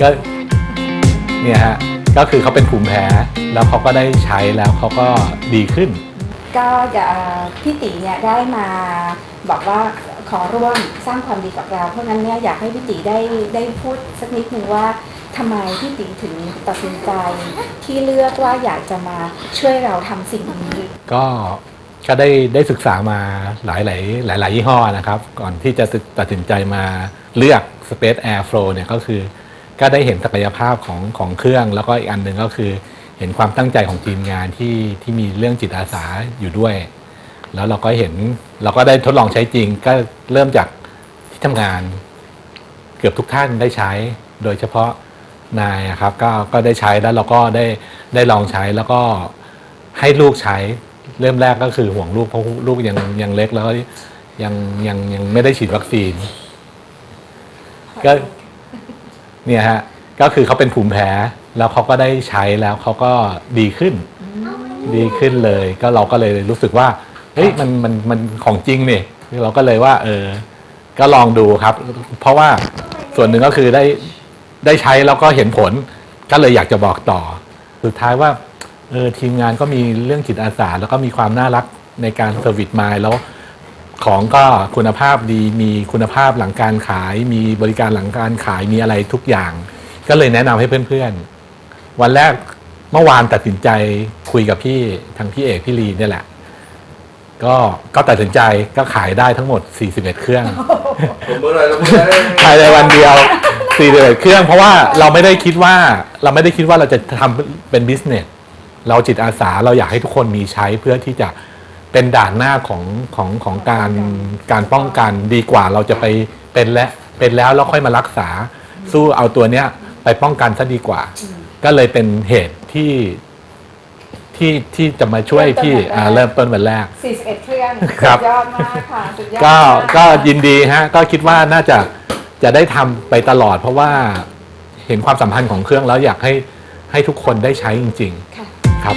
ก็เนี่ยฮะก็คือเขาเป็นภูมิแพ้แล้วเขาก็ได้ใช้แล้วเขาก็ดีขึ้น ก็จะพี่ตีเนี่ยได้มาบอกว่าขอร่วมสร้างความดีกับเรา เพราะงั้นเนี่ยอยากให้พี่ตีได้ได้พูดสักนิดหนึ่งว่าทำไมพี่ตีถึงตัดสินใจที่เลือกว่าอยากจะมาช่วยเราทำสิ่งนี้ ก็ก็ได้ได้ศึกษามาหลายหลายหลายหลายยี่ห้อนะครับ ก่อนที่จะตัดสินใจมาเลือก Space Air Flow เนี่ยก็คือ ก็ได้เห็นศักยภาพของของเครื่อง แล้วก็อีกอันหนึ่งก็คือเห็นความตั้งใจของทีมงานที่ที่มีเรื่องจิตอาสาอยู่ด้วย แล้วเราก็เห็นเราก็ได้ทดลองใช้จริง ก็เริ่มจากที่ทำงาน เกือบทุกท่านได้ใช้ โดยเฉพาะนายอะครับก็ก็ได้ใช้แล้วเราก็ได้ได้ลองใช้แล้วก็ให้ลูกใช้ เริ่มแรกก็คือห่วงลูกเพราะลูกยังยังเล็กแล้วก็ยังยังยังไม่ได้ฉีดวัคซีน ก็ เนี่ยฮะก็คือเขาเป็นภูมิแพ้แล้วเขาก็ได้ใช้แล้วเขาก็ดีขึ้น ดีขึ้นเลย ก็เราก็เลยรู้สึกว่าเฮ้ยมันมันมันของจริงนี่เราก็เลยว่า เออ ก็ลองดูครับ เพราะว่าส่วนหนึ่งก็คือได้ได้ใช้แล้วก็เห็นผล ก็เลยอยากจะบอกต่อ สุดท้ายว่าเออทีมงานก็มีเรื่องจิตอาสาแล้วก็มีความน่ารักในการเซอร์วิสมาแล้ว ของก็คุณภาพดีมีคุณภาพหลังการขาย มีบริการหลังการขายมีอะไรทุกอย่าง ก็เลยแนะนำให้เพื่อนๆ วันแรกเมื่อวานตัดสินใจคุยกับพี่ทางพี่เอกพี่ลีเนี่ยแหละ ก็ก็ตัดสินใจก็ขายได้ทั้งหมด 41 เครื่อง ผมเมื่อไหร่เราไม่ได้ภายในวันเดียว41เครื่อง เพราะว่าเราไม่ได้คิดว่าเราไม่ได้คิดว่าเราจะทำเป็นบิสเนส เราจิตอาสาเราอยากให้ทุกคนมีใช้เพื่อที่จะ เป็นด่านหน้าของของของการการป้องกันดีกว่าเราจะไปเป็นและเป็นแล้วแล้วค่อยมารักษา สู้เอาตัวเนี้ยไปป้องกันซะดีกว่า ก็เลยเป็นเหตุที่ที่ที่จะมาช่วยพี่อ่าเริ่มต้นวันแรก 41 เครื่องครับสุดยอดมากค่ะสุดยอดก็มากก็ยินดีฮะ ก็คิดว่าน่าจะจะได้ทำไปตลอด เพราะว่าเห็นความสัมพันธ์ของเครื่องแล้วอยากให้ให้ทุกคนได้ใช้จริง ค่ะ ๆ ครับ